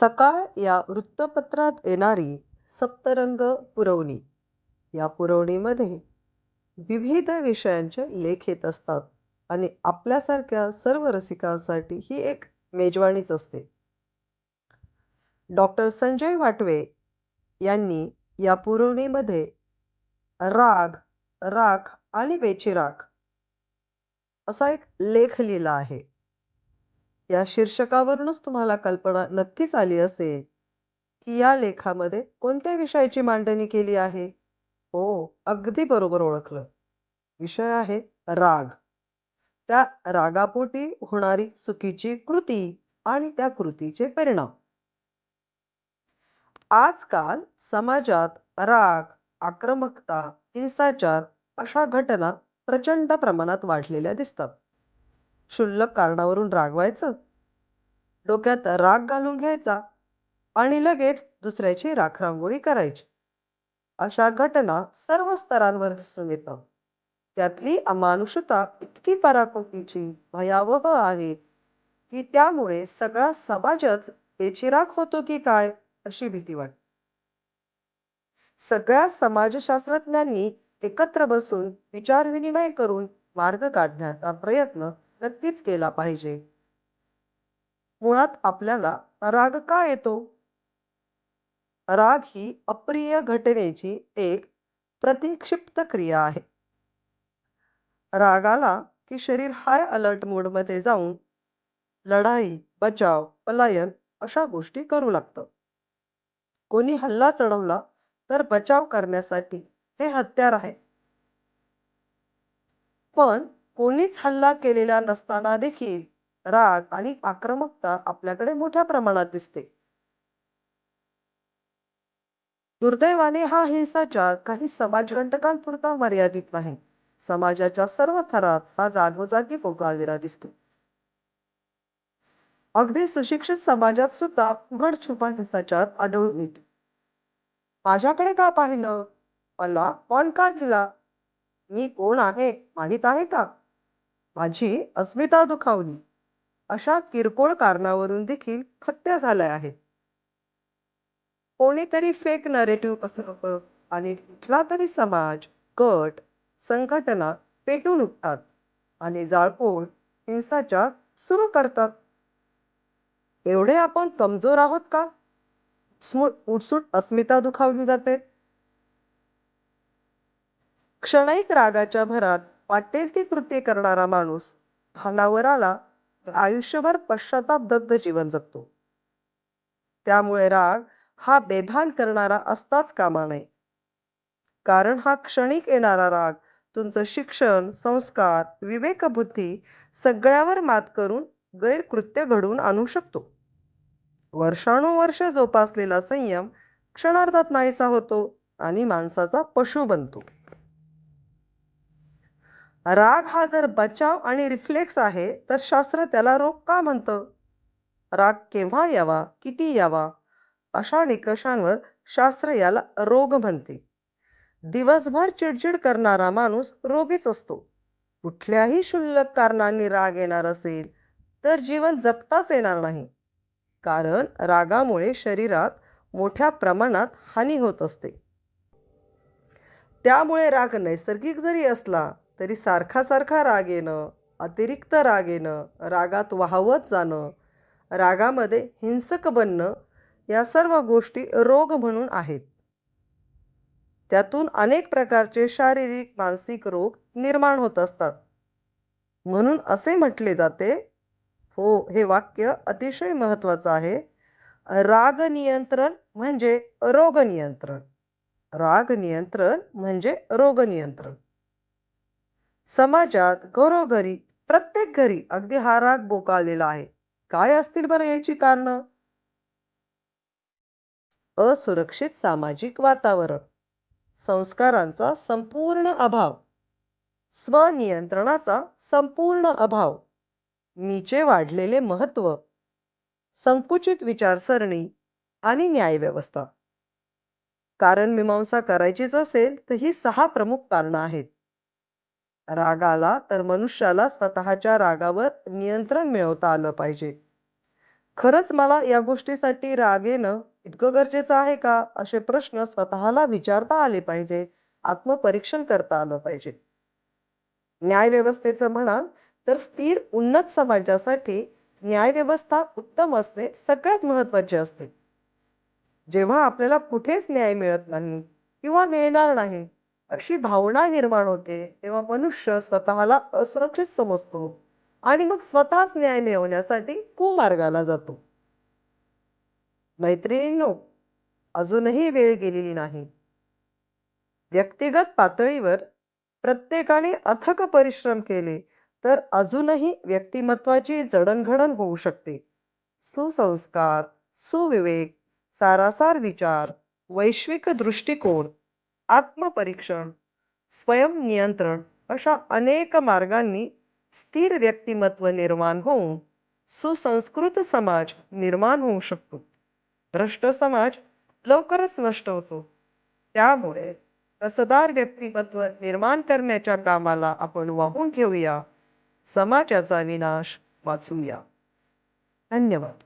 सकाळ या वृत्तपत्रात येणारी सप्तरंग पुरवणी. या पुरवणीमध्ये विविध विषयांचे लेख येत असतात आणि आपल्यासारख्या सर्व रसिकांसाठी ही एक मेजवानीच असते. डॉक्टर संजय वाटवे यांनी या पुरवणीमध्ये राग राख आणि वेचिराख असा एक लेख लिहिला आहे. या शीर्षकावरूनच तुम्हाला कल्पना नक्कीच आली असेल की या लेखामध्ये कोणत्या विषयाची मांडणी केली आहे? हो अगदी बरोबर ओळखलं. विषय आहे राग. त्या रागापोटी होणारी चुकीची कृती आणि त्या कृतीचे परिणाम. आजकाल समाजात राग आक्रमकता हिंसाचार अशा घटना प्रचंड प्रमाणात वाढलेल्या दिसतात. क्षुल्लक कारणावरून रागवायचं? डोक्यात राग घालून घ्यायचा आणि लगेच दुसऱ्याची राखरांगोळी करायची. अशा घटना सर्व स्तरांवर दिसून येतं. त्यातली अमानुषता इतकी पराकोटीची भयावह आहे की त्यामुळे सगळा समाजच बेचिराग होतो की काय अशी भीती वाटते. सगळ्या समाजशास्त्रज्ञांनी एकत्र बसून विचारविनिमय करून मार्ग काढण्याचा प्रयत्न नक्कीच केला पाहिजे. मुळात आपल्याला राग का येतो? राग ही अप्रिय घटनेची एक प्रतिक्षिप्त क्रिया आहे. राग आला की शरीर हाय अलर्ट मोडमध्ये जाऊन लढाई बचाव पलायन अशा गोष्टी करू लागतं. कोणी हल्ला चढवला तर बचाव करण्यासाठी हे हत्यार आहे. पण कोणीच हल्ला केलेला नसताना देखील राग आणि आक्रमकता आपल्याकडे मोठ्या प्रमाणात दिसते. दुर्दैवाने हा हिंसाचार काही समाजकंटकांपुरता मर्यादित नाही. समाजाच्या सर्व थरात हा जागोजागी फोकाळलेला दिसतो. अगदी सुशिक्षित समाजात सुद्धा उघड छुपा हिंसाचार आढळून येतो. माझ्याकडे का पाहिलं? मला कोण का दिला? मी कोण आहे? माहीत आहे का? माझी अस्मिता दुखावली. अशा किरकोळ कारणावरून देखील हत्या झाल्या आहेत. कोणीतरी फेक नरेटिव्ह पसरवतं आणि कुठला तरी समाज गट संघटना पेटून उठतात आणि जाळपोळ हिंसाचार सुरू करतात. एवढे आपण कमजोर आहोत का? उठसूट अस्मिता दुखावली जाते. क्षणिक रागाच्या भरात वाटेल ती कृत्य करणारा माणूस भानावर आला आयुष्यभर पश्चाताप दग्ध जीवन जगतो. त्यामुळे राग हा बेभान करणारा असताच कामा नये. कारण हा क्षणिक येणारा राग तुमचं शिक्षण संस्कार विवेकबुद्धी सगळ्यावर मात करून गैरकृत्य घडवून आणू शकतो. वर्षानुवर्ष जोपासलेला संयम क्षणार्धात नाहीसा होतो आणि माणसाचा पशु बनतो. राग हा जर बचाव आणि रिफ्लेक्स आहे तर शास्त्र त्याला रोग का म्हणतं? राग केव्हा यावा किती यावा? अशा निकषांवर शास्त्र याला रोग म्हणते. दिवसभर चिडचिड करणारा माणूस रोगीच असतो. कुठल्याही क्षुल्लक कारणांनी राग येणार असेल तर जीवन जगताच येणार नाही. कारण रागामुळे शरीरात मोठ्या प्रमाणात हानी होत असते. त्यामुळे राग नैसर्गिक जरी असला तरी सारखा सारखा राग येणं अतिरिक्त राग येणं रागात वाहवत जाणं रागामध्ये हिंसक बनणं या सर्व गोष्टी रोग म्हणून आहेत. त्यातून अनेक प्रकारचे शारीरिक मानसिक रोग निर्माण होत असतात. म्हणून असे म्हटले जाते हो हे वाक्य अतिशय महत्त्वाचं आहे. राग नियंत्रण म्हणजे रोग नियंत्रण. राग नियंत्रण म्हणजे रोग नियंत्रण. समाजात घरोघरी प्रत्येक घरी अगदी हा राग बोकाळलेला आहे. काय असतील बरं याची कारण? असुरक्षित सामाजिक वातावरण. संस्कारांचा संपूर्ण अभाव. स्वनियंत्रणाचा संपूर्ण अभाव. नीचे वाढलेले महत्त्व संकुचित विचारसरणी आणि न्यायव्यवस्था. कारण मीमांसा करायचीच असेल तर ही सहा प्रमुख कारणं आहेत. राग आला तर मनुष्याला स्वतःच्या रागावर नियंत्रण मिळवता आलं पाहिजे. खरंच मला या गोष्टीसाठी राग येणं इतकं गरजेचं आहे का? असे प्रश्न स्वतःला विचारता आले पाहिजे आत्मपरीक्षण करता आलं पाहिजे. न्यायव्यवस्थेचं म्हणाल तर स्थिर उन्नत समाजासाठी न्यायव्यवस्था उत्तम असणे सगळ्यात महत्त्वाचे असते. जेव्हा आपल्याला कुठेच न्याय मिळत नाही किंवा मिळणार नाही अशी भावना निर्माण होते तेव्हा मनुष्य स्वतःला असुरक्षित समजतो आणि मग स्वतःच न्याय मिळवण्यासाठी कुमार्गाला जातो. मैत्रिणींनो अजूनही वेळ गेलेली नाही. व्यक्तिगत पातळीवर प्रत्येकाने अथक परिश्रम केले तर अजूनही व्यक्तिमत्वाची जडणघडण होऊ शकते. सुसंस्कार सुविवेक सारासार विचार वैश्विक दृष्टिकोन आत्मपरीक्षण स्वयंनियंत्रण अशा अनेक मार्गांनी स्थिर व्यक्तिमत्व निर्माण होऊन सुसंस्कृत समाज निर्माण होऊ शकतो. भ्रष्ट समाज लवकरच नष्ट होतो. त्यामुळे कसदार व्यक्तिमत्व निर्माण करण्याच्या कामाला आपण वाहून घेऊया. समाजाचा विनाश वाचूया. धन्यवाद.